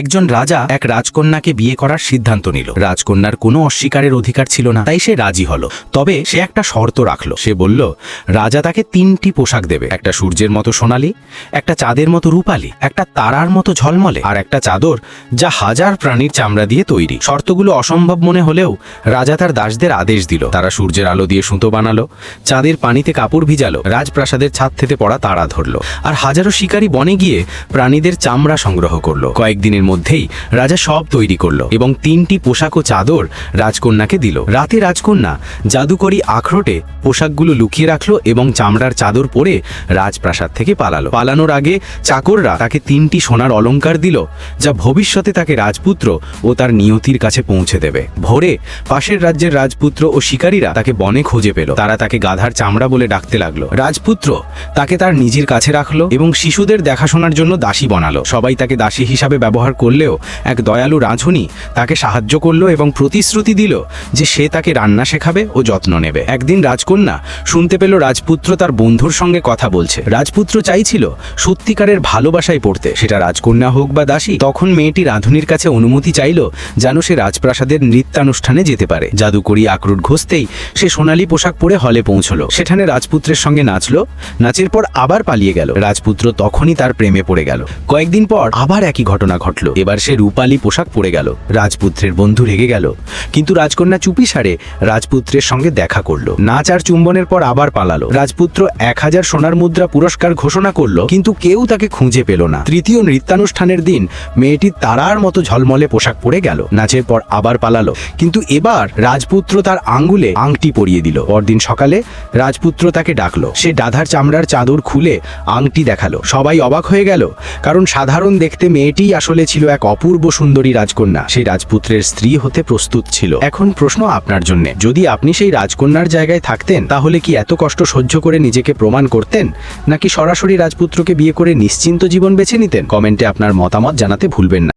একজন রাজা এক রাজকন্যাকে বিয়ে করার সিদ্ধান্ত নিল। রাজকন্যার কোনো অস্বীকারের অধিকার ছিল না, তাই সে রাজি হলো। তবে সে একটা শর্ত রাখল। সে বলল, রাজা তাকে তিনটি পোশাক দেবে, একটা সূর্যের মতো সোনালি, একটা চাঁদের মতো রূপালি, একটা তারার মতো ঝলমলে, আর একটা চাদর যা হাজার প্রাণীর চামড়া দিয়ে তৈরি। শর্তগুলো অসম্ভব মনে হলেও রাজা তার দাসদের আদেশ দিল। তারা সূর্যের আলো দিয়ে সুতো বানালো, চাঁদের পানিতে কাপড় ভিজালো, রাজপ্রাসাদের ছাদ থেকে পড়া তারা ধরলো, আর হাজারো শিকারী বনে গিয়ে প্রাণীদের চামড়া সংগ্রহ করল। কয়েকদিনের মধ্যেই রাজা সব তৈরি করল এবং তিনটি পোশাক ও চাদর রাজকন্যাকে দিল। রাতে রাজকন্যা জাদুকরি আখরোটে পোশাকগুলো লুকিয়ে রাখল এবং চামড়ার চাদর পরে রাজপ্রাসাদ থেকে পালালো। পালানোর আগে চাকররা তাকে তিনটি সোনার অলংকার দিল, যা ভবিষ্যতে তাকে রাজপুত্র ও তার নিয়তির কাছে পৌঁছে দেবে। ভোরে পাশের রাজ্যের রাজপুত্র ও শিকারীরা তাকে বনে খুঁজে পেল। তারা তাকে গাধার চামড়া বলে ডাকতে লাগল। রাজপুত্র তাকে তার নিজের কাছে রাখল এবং শিশুদের দেখাশোনার জন্য দাসী বানালো। সবাই তাকে দাসী হিসাবে ব্যবহার করলেও এক দয়ালু রাঁধুনি তাকে সাহায্য করল এবং প্রতিশ্রুতি দিল যে সে তাকে রান্না শেখাবে ও যত্ন নেবে। একদিন রাজকন্যা শুনতে পেল রাজপুত্র তার বন্ধুর সঙ্গে কথা বলছে। রাজপুত্র চাইছিল সত্যিকারের ভালোবাসায় পড়তে। সেটা রাজকন্যা হোক বা দাসী, তখন মেয়েটি রাঁধুনির কাছে অনুমতি চাইল যেন সে রাজপ্রাসাদের নৃত্যানুষ্ঠানে যেতে পারে। জাদুকরি আক্রুট ঘষতেই সে সোনালী পোশাক পরে হলে পৌঁছলো। সেখানে রাজপুত্রের সঙ্গে নাচলো। নাচের পর আবার পালিয়ে গেল। রাজপুত্র তখনই তার প্রেমে পড়ে গেল। কয়েকদিন পর আবার একই ঘটনা ঘটল। এবার সে রূপালী পোশাক পরে গেল। রাজপুত্রের বন্ধু রেগে গেল। কিন্তু রাজকন্যা চুপি সারে রাজপুত্রের সঙ্গে দেখা করল। নাচ আর চুম্বনের পর আবার পালালো। রাজপুত্র এক হাজার সোনার মুদ্রা পুরস্কার ঘোষণা করল, কিন্তু কেউ তাকে খুঁজে পেল না। তৃতীয় নৃত্যানুষ্ঠানের দিন মেয়েটি তারার মতো ঝলমলে পোশাক পরে গেল। নাচের পর আবার পালালো। কিন্তু এবার রাজপুত্র তার আঙ্গুলে আংটি পরিয়ে দিল। পরদিন সকালে রাজপুত্র তাকে ডাকলো। সে ডাধার চামড়ার চাদর খুলে আংটি দেখাল। সবাই অবাক হয়ে গেল, কারণ সাধারণ দেখতে মেয়েটিই আসলে ছিল এক অপূর্ব সুন্দরী রাজকন্যা। সেই রাজপুত্রের স্ত্রী হতে প্রস্তুত ছিল। এখন প্রশ্ন আপনার জন্য, যদি আপনি সেই রাজকন্যার জায়গায় থাকতেন, তাহলে কি এত কষ্ট সহ্য করে নিজেকে প্রমাণ করতেন? নাকি সরাসরি রাজপুত্রকে বিয়ে করে নিশ্চিন্ত জীবন বেছে নিতেন? কমেন্টে আপনার মতামত জানাতে ভুলবেন না।